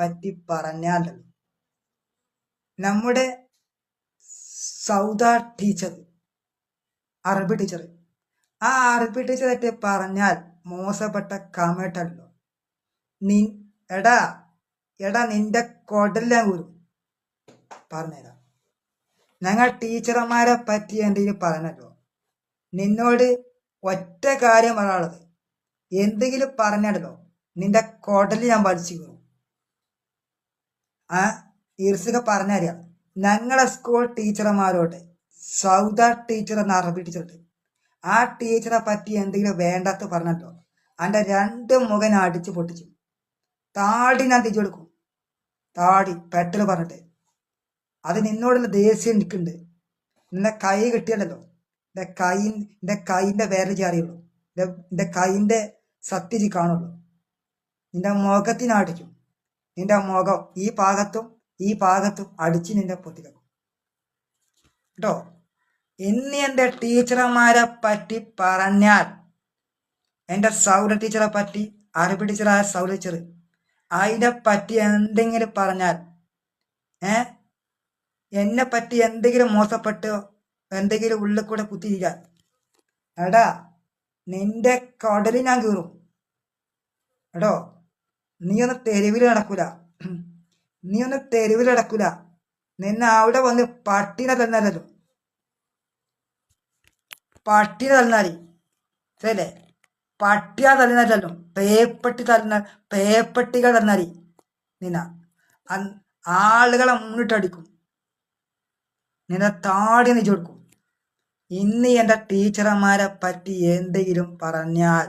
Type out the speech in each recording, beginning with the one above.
പറ്റി പറഞ്ഞാൽ നമ്മുടെ സൗദ ടീച്ചർ അറബി ടീച്ചർ ആ അറബി പറ്റി പറഞ്ഞാൽ മോശപ്പെട്ട കമേട്ടല്ലോ നി എടാ എടാ നിന്റെ കൊടല്ലാം ഗുരു പറഞ്ഞുതരാം. ഞങ്ങൾ ടീച്ചർമാരെ പറ്റി എന്തെങ്കിലും പറഞ്ഞല്ലോ? നിന്നോട് ഒറ്റ കാര്യം പറയാനുള്ളത്. എന്തെങ്കിലും പറഞ്ഞല്ലോ നിന്റെ കൊടൽ ഞാൻ പഠിച്ചു ആ ഈർസുക പറഞ്ഞറിയാം ഞങ്ങളെ സ്കൂൾ ടീച്ചർമാരോട് സൗദ ടീച്ചർ എന്ന അറബി ടീച്ചറുണ്ട് ആ ടീച്ചറെ പറ്റി എന്തെങ്കിലും വേണ്ടാത്ത പറഞ്ഞല്ലോ എന്റെ രണ്ട് മുഖൻ അടിച്ചു പൊട്ടിച്ചു. താടി ഞാൻ തിരിച്ചു കൊടുക്കും താടി പെട്ടൽ പറഞ്ഞിട്ട്. അത് നിന്നോടുള്ള ദേഷ്യം നിൽക്കുന്നുണ്ട് നിന്റെ കൈ കിട്ടിയല്ലോ. എന്റെ കൈ എന്റെ കൈന്റെ വേറെ ചാറിയുള്ളൂ എന്റെ എന്റെ കൈന്റെ സത്യജി കാണുള്ളൂ. നിന്റെ മുഖത്തിനടിക്കും നിന്റെ മുഖം ഈ ഭാഗത്തും ഈ ഭാഗത്തും അടിച്ച് നിന്റെ പൊത്തിക്കും കേട്ടോ ഇനി എന്റെ ടീച്ചർമാരെ പറ്റി പറഞ്ഞാൽ എന്റെ സൗര ടീച്ചറെ പറ്റി അറബി ടീച്ചറായ സൗര ടീച്ചർ അതിനെ പറ്റി എന്തെങ്കിലും പറഞ്ഞാൽ ഏ? എന്നെ പറ്റി എന്തെങ്കിലും മോശപ്പെട്ടോ എന്തെങ്കിലും ഉള്ളിൽ കൂടെ കുത്തിയിരിക്കാൻ. എടാ നിന്റെ കടലിൽ ഞാൻ കീറും എടോ നീ ഒന്ന് തെരുവിൽ നടക്കൂല. നീ ഒന്ന് തെരുവിൽ നടക്കൂല. നിന്നെ അവിടെ വന്ന് പട്ടിനെ തന്നാലല്ലോ പട്ടിനെ തന്നാലി. ശരിയല്ലേ പട്ടിയാ തല്ലുന്നല്ലോ പേപ്പട്ടി തല്ലുന്ന പേപ്പട്ടികൾ തന്നാലി. നിന ആളുകളെ മുന്നിട്ടടിക്കും നിന്നെ താടി നെച്ചു കൊടുക്കും ഇന്ന് എന്റെ ടീച്ചർമാരെ പറ്റി എന്തെങ്കിലും പറഞ്ഞാൽ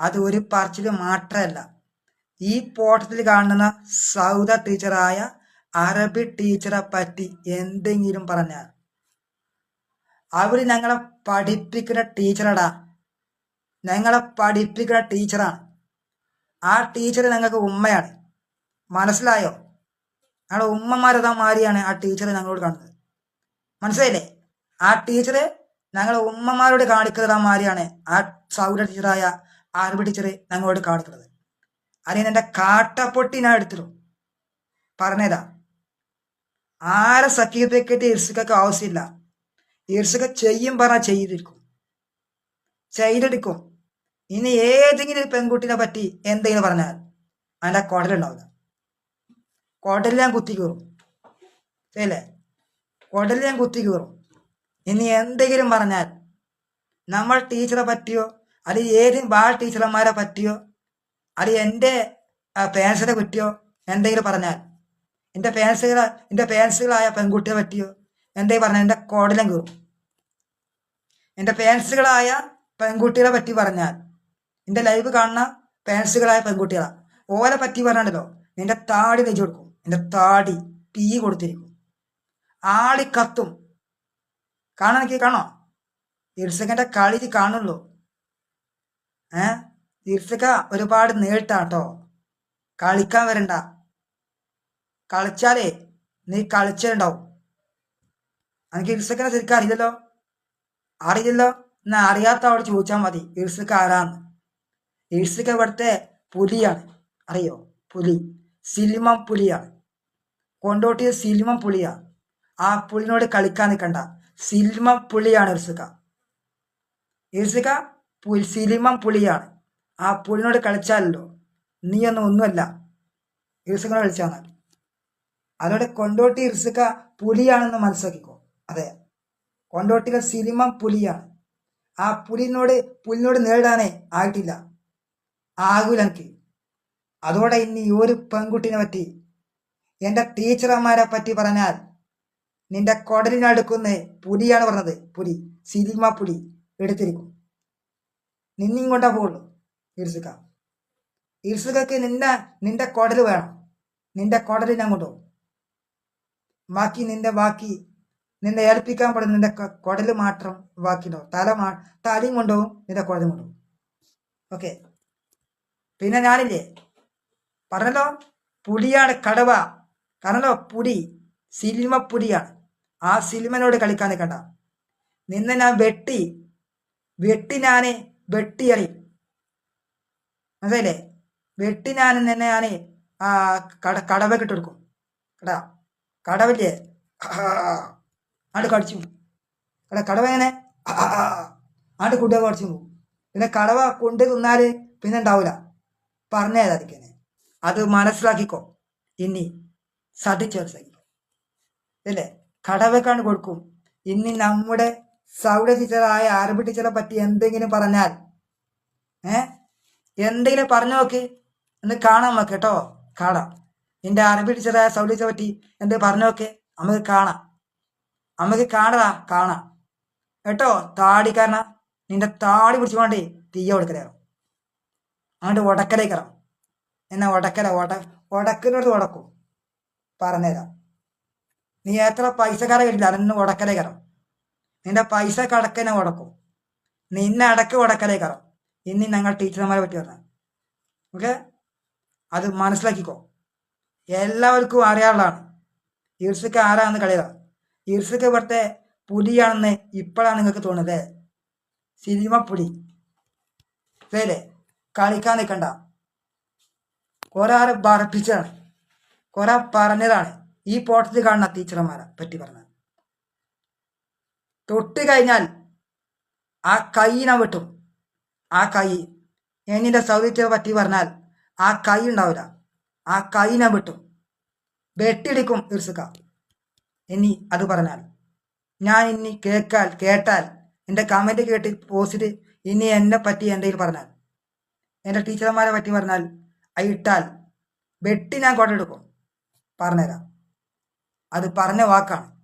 അത് ഒരു പറച്ചിൽ മാത്രമല്ല. ഈ പോട്ടത്തിൽ കാണുന്ന സൗദ ടീച്ചറായ അറബി ടീച്ചറെ പറ്റി എന്തെങ്കിലും പറഞ്ഞാൽ അവർ ഞങ്ങളെ പഠിപ്പിക്കുന്ന ടീച്ചറടാ. ഞങ്ങളെ പഠിപ്പിക്കുന്ന ടീച്ചറാണ്. ആ ടീച്ചർ ഞങ്ങൾക്ക് ഉമ്മയാണ്. മനസ്സിലായോ? ഞങ്ങളുടെ ഉമ്മമാരതാ മാറിയാണ് ആ ടീച്ചർ ഞങ്ങളോട് കാണുന്നത്. മനസ്സിലായില്ലേ? ആ ടീച്ചറ് ഞങ്ങളെ ഉമ്മമാരോട് കാണിക്കുന്നതാ മാറിയാണ് ആ സൗര ടീച്ചറായ അറബി ഞങ്ങോട് ഞങ്ങളോട് കാണിക്കുന്നത് അതിന് എന്റെ കാട്ടപ്പൊട്ടി ഞാൻ എടുത്തിരും പറഞ്ഞതാ. ആരെ സർട്ടിഫിക്കറ്റ് ഇർസുക്കൊക്കെ ആവശ്യമില്ല. ഇർസുക ചെയ്യും പറഞ്ഞാൽ ചെയ്തിരിക്കും. ചെയ്തെടുക്കും. ഇനി ഏതെങ്കിലും ഒരു പെൺകുട്ടിനെ പറ്റി എന്തെങ്കിലും പറഞ്ഞാൽ അതിന്റെ കുടലുണ്ടാവില്ല കുടലിൽ ഞാൻ കുത്തി കയറും ശരിയല്ലേ? കുടലിൽ ഞാൻ കുത്തി കയറും ഇനി എന്തെങ്കിലും പറഞ്ഞാൽ നമ്മൾ ടീച്ചറെ പറ്റിയോ അല്ലെങ്കിൽ ഏത് ബാൾ ടീച്ചർമാരെ പറ്റിയോ? അല്ലെങ്കിൽ എന്റെ പേൻസിനെ പറ്റിയോ? എന്തെങ്കിലും പറഞ്ഞാൽ. എന്റെ പേൻസുകൾ എന്റെ പേൻസുകളായ പെൺകുട്ടിയെ പറ്റിയോ? എന്തെങ്കിലും പറഞ്ഞാൽ എന്റെ കോടലം കീറും. എന്റെ പേൻസുകളായ പെൺകുട്ടികളെ പറ്റി പറഞ്ഞാൽ എന്റെ ലൈവ് കാണുന്ന പേൻസുകളായ പെൺകുട്ടികളാ. ഓരെ പറ്റി പറഞ്ഞാണ്ടല്ലോ നിന്റെ താടി നെയ്ച്ചു കൊടുക്കും. നിന്റെ താടി പീ കൊടുത്തിരിക്കും. ആളി കത്തും. കാണാൻ കാണോ ഇരുസെക്കന്റെ കളി കാണുള്ളൂ. ഏ? തീർച്ചക്ക ഒരുപാട് നേട്ടാട്ടോ. കളിക്കാൻ വരണ്ട. കളിച്ചാലേ നീ കളിച്ചിട്ടുണ്ടാവും. എനിക്ക് ഇർസക്കനെ ശരിക്കും അറിയില്ലല്ലോ? അറിയില്ലല്ലോ? എന്നാ അറിയാത്ത അവിടെ ചോദിച്ചാൽ മതി. ഇർസക്ക ആരാന്ന്. ഇർസക്ക ഇവിടുത്തെ പുലിയാണ്. അറിയോ? പുലി. സിലിമം പുലിയാണ്. കൊണ്ടോട്ടിയ സിലിമം പുലിയാ. ആ പുലിനോട് കളിക്കാൻ നിൽക്കണ്ട സിലിമം പുലിയാണ് ഇർസക്ക ഇർസുക പുൽ സിലിമം പുളിയാണ് ആ പുലിനോട് കളിച്ചാലല്ലോ. നീയൊന്നും ഒന്നുമല്ല. ഇർസുകനെ കളിച്ചാൽ മതി. അതോടെ കൊണ്ടോട്ടി ഇർസുക പുലിയാണെന്ന് മനസ്സിലാക്കിക്കോ. അതെ. കൊണ്ടോട്ടിയിലെ സിലിമം പുലിയാണ്. ആ പുലിനോട് പുലിനോട് നേടാനേ ആയിട്ടില്ല. ആകൂല എനിക്ക്. അതോടെ ഇനി ഒരു പെൺകുട്ടിനെ പറ്റി എന്റെ ടീച്ചർമാരെ പറ്റി പറഞ്ഞാൽ നിന്റെ കൊടലിനടുക്കുന്ന പുലിയാണ് പറഞ്ഞത്. പുലി സിനിമ പുലി എടുത്തിരിക്കും. നിന്നിങ് കൊണ്ടാ പോകുള്ളൂ. ഇർസുക ഇർസുകക്ക് നിന്റെ നിന്റെ കുടൽ വേണം. നിന്റെ കുടൽ ഞാൻ കൊണ്ടുപോകും ബാക്കി നിന്റെ ബാക്കി നിന്നെ ഏൽപ്പിക്കാൻ പാടുന്ന നിന്റെ കുടൽ മാത്രം ബാക്കിയുണ്ടാവും തല മാ തലയും കൊണ്ടുപോകും നിന്റെ കുടലും കൊണ്ടുപോകും ഓക്കെ. പിന്നെ ഞാനില്ലേ? പറഞ്ഞല്ലോ പുലിയാണ് കടവ. കാരണല്ലോ പുടി സിനിമ പുലിയാണ്. ആ സിനിമനോട് കളിക്കാൻ നിൽക്കണ്ട. നിന്നെ ഞാൻ വെട്ടി വെട്ടി ഞാൻ വെട്ടിയറി. മനസ്സിലേ വെട്ടി ഞാൻ നിന്നെ ഞാൻ ആ കട കടവൊക്കെ ഇട്ട് കൊടുക്കും. കടാ കടവില്ലേ? ആണ്ട് കടിച്ചു എടാ കടവ എങ്ങനെ? ആണ്ട് കുട്ടിയെ കടിച്ചു പോകും. പിന്നെ കടവ കൊണ്ട് തിന്നാൽ പിന്നെ ഉണ്ടാവില്ല അതിക്കന്നെ അത് മനസ്സിലാക്കിക്കോ. ഇനി സതിച്ച് മനസ്സിലാക്കിക്കോ. അല്ലേ? കടവക്കാണ് കൊടുക്കും. ഇനി നമ്മുടെ സൗര ടീച്ചറായ അറബി ടീച്ചറെ പറ്റി എന്തെങ്കിലും പറഞ്ഞാൽ ഏ? എന്തെങ്കിലും പറഞ്ഞു നോക്ക്. എന്ന് കാണാൻ നോക്ക് കേട്ടോ. കാണാം. എന്റെ അറബി ടീച്ചറായ സൗഡ ടീച്ചറെ പറ്റി എന്ത് പറഞ്ഞു നോക്ക്. നമുക്ക് കാണാം. നമുക്ക് കാണടാ കാണാം. കേട്ടോ? താടിക്കാരന നിന്റെ താടി പിടിച്ചുകൊണ്ടേ തീയ കൊടുക്കലോ അങ്ങോട്ട് ഉടക്കലേക്കറാം എന്നാ ഉടക്കല? ഉട ഉടക്കിനോട് ഉടക്കും. പറഞ്ഞുതരാം. നീ എത്ര പൈസക്കാരെ കിട്ടില്ല അതെന്നെ ഉടക്കലേക്കറാം നിന്റെ പൈസ കടക്കനെ കൊടുക്കും നിന്നെ അടക്ക് അടക്ക ഉടക്കലേക്കറാം ഇനി ഞങ്ങൾ ടീച്ചർമാരെ പറ്റി പറഞ്ഞ. ഓക്കെ അത് മനസ്സിലാക്കിക്കോ. എല്ലാവർക്കും അറിയാനുള്ളതാണ് ഈർസക്ക് ആരാണെന്ന് കളിയതാണ് ഈർസക്ക് ഇവിടുത്തെ പുലിയാണെന്ന് ഇപ്പോഴാണ് നിങ്ങൾക്ക് തോന്നുന്നത് സിനിമ പുലി. അല്ലേ കളിക്കാൻ നിൽക്കണ്ട കുറെ ആരെ പറപ്പിച്ചതാണ്. കുറെ പറഞ്ഞതാണ്. ഈ പോട്ടത്തിൽ കാണുന്ന ടീച്ചർമാരെ പറ്റി പറഞ്ഞത്. തൊട്ട് കഴിഞ്ഞാൽ ആ കൈയിനെ വെട്ടും. ആ കൈ. എന്നിന്റെ സൗദിത്തെ പറ്റി പറഞ്ഞാൽ ആ കൈ ഉണ്ടാവില്ല. ആ കൈനെ വെട്ടും. വെട്ടിടിക്കും ഇർസുക ഇനി അത് പറഞ്ഞാൽ ഞാൻ ഇനി കേൾക്കാൽ കേട്ടാൽ എന്റെ കമന്റ് കേട്ട് പോസ്റ്റ് ഇനി എന്നെ പറ്റി എന്തെങ്കിലും പറഞ്ഞാൽ എന്റെ ടീച്ചർമാരെ പറ്റി പറഞ്ഞാൽ അയിട്ടാൽ വെട്ടി ഞാൻ കൊണ്ടെടുക്കും പറഞ്ഞുതരാം. അത് പറഞ്ഞ വാക്കാണ്.